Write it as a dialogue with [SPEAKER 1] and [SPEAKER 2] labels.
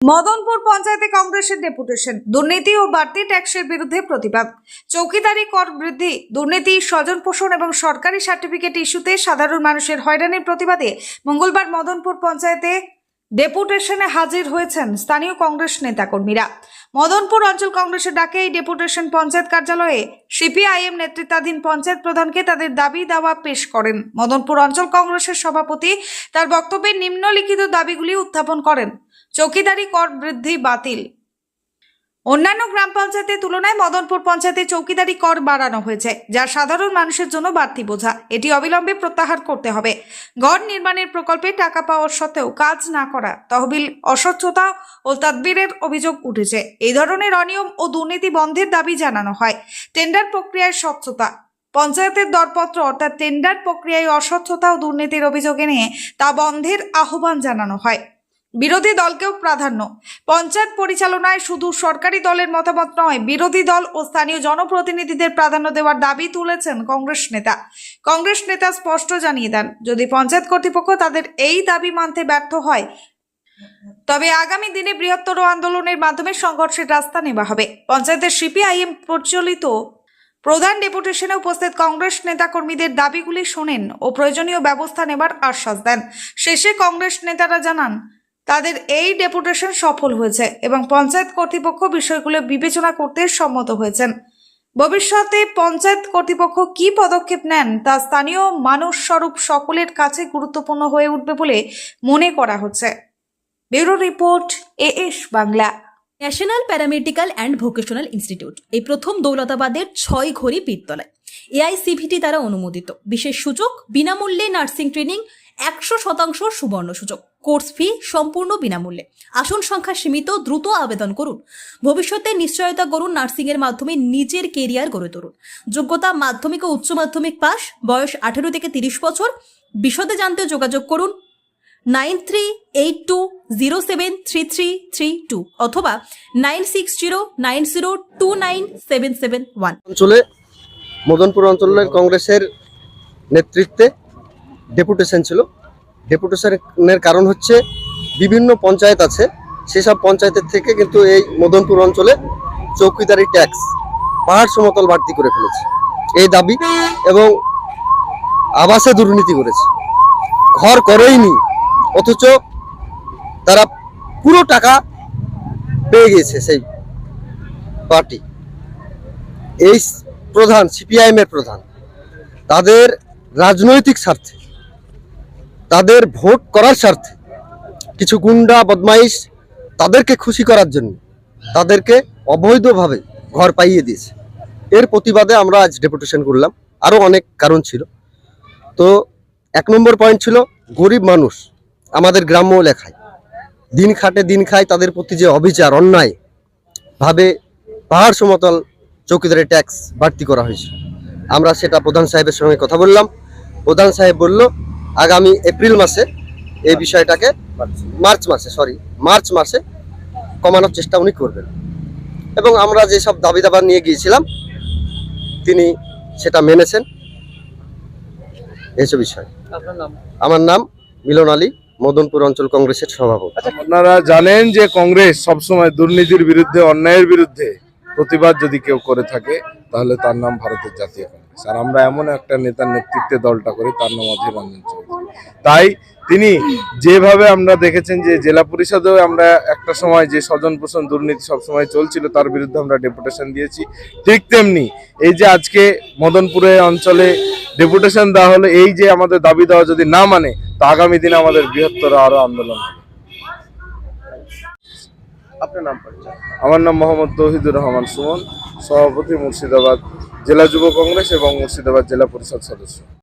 [SPEAKER 1] মদনপুর পঞ্চায়েতে কংগ্রেসের ডেপুটেশন, দুর্নীতি ও বাড়তি ট্যাক্সের বিরুদ্ধে প্রতিবাদ। চৌকিদারি কর বৃদ্ধি, দুর্নীতি, স্বজন পোষণ এবং সরকারি সার্টিফিকেট ইস্যুতে সাধারণ মানুষের হয়রানির প্রতিবাদে মঙ্গলবার মদনপুর পঞ্চায়েতে ডেপুটেশনে হাজির হয়েছেন স্থানীয় কংগ্রেস নেতাকর্মীরা। মদনপুর অঞ্চল কংগ্রেসের ডাকে এই ডেপুটেশন পঞ্চায়েত কার্যালয়ে সিপিআইএম নেতৃত্বাধীন পঞ্চায়েত প্রধানকে তাদের দাবি দাওয়া পেশ করেন। মদনপুর অঞ্চল কংগ্রেসের সভাপতি তার বক্তব্যে নিম্নলিখিত দাবিগুলি উত্থাপন করেন। চৌকিদারি কর বৃদ্ধি বাতিল। অন্যান্য গ্রাম পঞ্চায়েতের তুলনায় মদনপুর পঞ্চায়েতে চৌকিদারি কর বাড়ানো হয়েছে, যা সাধারণ মানুষের জন্য বাড়তি বোঝা। এটি অবিলম্বে প্রত্যাহার করতে হবে। গড় নির্মাণের প্রকল্পে টাকা পাওয়ার সত্ত্বেও কাজ না করা, তহবিল অস্বচ্ছতা ও তদবিরের অভিযোগ উঠেছে। এই ধরনের অনিয়ম ও দুর্নীতি বন্ধের দাবি জানানো হয়। টেন্ডার প্রক্রিয়ায় স্বচ্ছতা। পঞ্চায়েতের দরপত্র অর্থাৎ টেন্ডার প্রক্রিয়ায় অস্বচ্ছতা ও দুর্নীতির অভিযোগ এনে তা বন্ধের আহ্বান জানানো হয়। বিরোধী দলকেও প্রাধান্য। পঞ্চায়েত পরিচালনায় শুধু সরকারি দলের মতামত নয়, বিরোধী দল ও স্থানীয় জনপ্রতিনিধিদের প্রাধান্য দেওয়ার দাবি তুলেছেন কংগ্রেস নেতা। কংগ্রেস নেতা স্পষ্ট জানিয়ে দেন, যদি পঞ্চায়েত কর্তৃপক্ষ তাদের এই দাবি মানতে ব্যর্থ হয়, তবে আগামী দিনে বৃহত্তর আন্দোলনের মাধ্যমে সংঘর্ষের রাস্তা নেওয়া হবে। পঞ্চায়েতের সিপিআইএম প্রচলিত প্রধান ডেপুটেশনে উপস্থিত কংগ্রেস নেতাকর্মীদের দাবিগুলি শোনেন ও প্রয়োজনীয় ব্যবস্থা নেবার আশ্বাস দেন। শেষে কংগ্রেস নেতারা জানান তাদের এই ডেপুটেশন সফল হয়েছে এবং পঞ্চায়েত কর্তৃপক্ষ বিষয়গুলো বিবেচনা করতে সম্মত হয়েছেন। ভবিষ্যতে পঞ্চায়েত কর্তৃপক্ষ কি পদক্ষেপ নেন তা স্থানীয় মানুষ স্বরূপ সকলের কাছে গুরুত্বপূর্ণ হয়ে উঠবে বলে মনে করা হচ্ছে। Bureau report AS Bangla.
[SPEAKER 2] National paramedical and vocational institute, এই প্রথম দৌলতাবাদের ছয় ঘড়ি পীরতলায়। এআইসিভিটি দ্বারা অনুমোদিত। বিশেষ সুযোগ, বিনামূল্যে নার্সিং ট্রেনিং, একশো শতাংশ সুবর্ণ সুযোগ। কোর্স ফি সম্পূর্ণ বিনামূল্যে। আসন সংখ্যা সীমিত, দ্রুত আবেদন করুন। ভবিষ্যতে নিশ্চয়তা করুন নার্সিংয়ের মাধ্যমে নিজের কেরিয়ার গড়ে তুলুন। যোগ্যতা মাধ্যমিক ও উচ্চ মাধ্যমিক পাস, বয়স আঠেরো থেকে তিরিশ বছর। বিশদে জানতে যোগাযোগ করুন nine three eight two zero seven three three three two অথবা nine six zero nine zero two nine seven seven one.
[SPEAKER 3] অঞ্চলে, মদনপুর অঞ্চলের কংগ্রেসের নেতৃত্বে ডেপুটেশন ছিল। ডেপুটেশনের কারণ হচ্ছে বিভিন্ন পঞ্চায়েত আছে। সেসব পঞ্চায়েতের থেকে কিন্তু এই মদনপুর অঞ্চলে চৌকিদারি ট্যাক্স, পাহাড় সমতল বাড়তি করে ফেলেছে। এই দাবি এবং আবাসে দুর্নীতি করেছে। ঘর করেইনি, অথচ তারা পুরো টাকা পেয়ে গিয়েছে সেই পার্টি। এই প্রধান, সিপিআইএম এর প্রধান, তাদের রাজনৈতিক স্বার্থে তাদের ভোট করার স্বার্থে কিছু গুন্ডা, বদমাইশ তাদেরকে খুশি করার জন্য তাদেরকে অবৈধভাবে ঘর পাইয়ে দিয়েছে। এর প্রতিবাদে আমরা আজ ডেপুটেশন করলাম। আরও অনেক কারণ ছিল। তো এক নম্বর পয়েন্ট ছিল, গরিব মানুষ আমাদের গ্রাম্য লেখায় দিন খাটে দিন খায় তাদের প্রতি যে অবিচার, অন্যায় ভাবে পাহাড় সমতল চৌকিদারি ট্যাক্স বাড়তি করা হয়েছে। আমরা সেটা প্রধান সাহেবের সঙ্গে কথা বললাম। প্রধান সাহেব বলল আগামী এপ্রিল মাসে এই বিষয়টাকে মার্চ। মাসে সরি মার্চ মাসে কমানোর চেষ্টা উনি করবেন। এবং আমরা যেসব দাবি দাবা নিয়ে গিয়েছিলাম তিনি সেটা মেনেছেন। এইসব বিষয়। আমার নাম মিলন আলী মদনপুর অঞ্চল কংগ্রেসের সভাপতি।
[SPEAKER 4] আপনারা জানেন যে কংগ্রেস সবসময় দুর্নীতির বিরুদ্ধে অন্যায়ের বিরুদ্ধে প্রতিবাদ যদি কেউ করে থাকে তাহলে তার নাম ভারতের জাতীয় কংগ্রেস। আর আমরা এমন একটা নেতার নেতৃত্বে দলটা করি তার নাম অধীর রঞ্জন চৌধুরী। তাই তিনি যেভাবে আমরা দেখেছেন যে জেলা পরিষদেও আমরা একটা সময় যে স্বজন পোষণ দুর্নীতি সবসময় চলছিল তার বিরুদ্ধে আমরা ডেপুটেশন দিয়েছি। ঠিক তেমনি এই যে আজকে মদনপুরে অঞ্চলে ডেপুটেশন দেওয়া হলো এই যে আমাদের দাবি দেওয়া যদি না মানে তো আগামী দিনে আমাদের বৃহত্তর আরও আন্দোলন হবে।
[SPEAKER 3] আপনার নাম
[SPEAKER 4] আমার নাম মোহাম্মদ তৌহিদুর রহমান সুমন। সভাপতি মুর্শিদাবাদ জেলা যুব কংগ্রেস এবং মুর্শিদাবাদ জেলা পরিষদ সদস্য।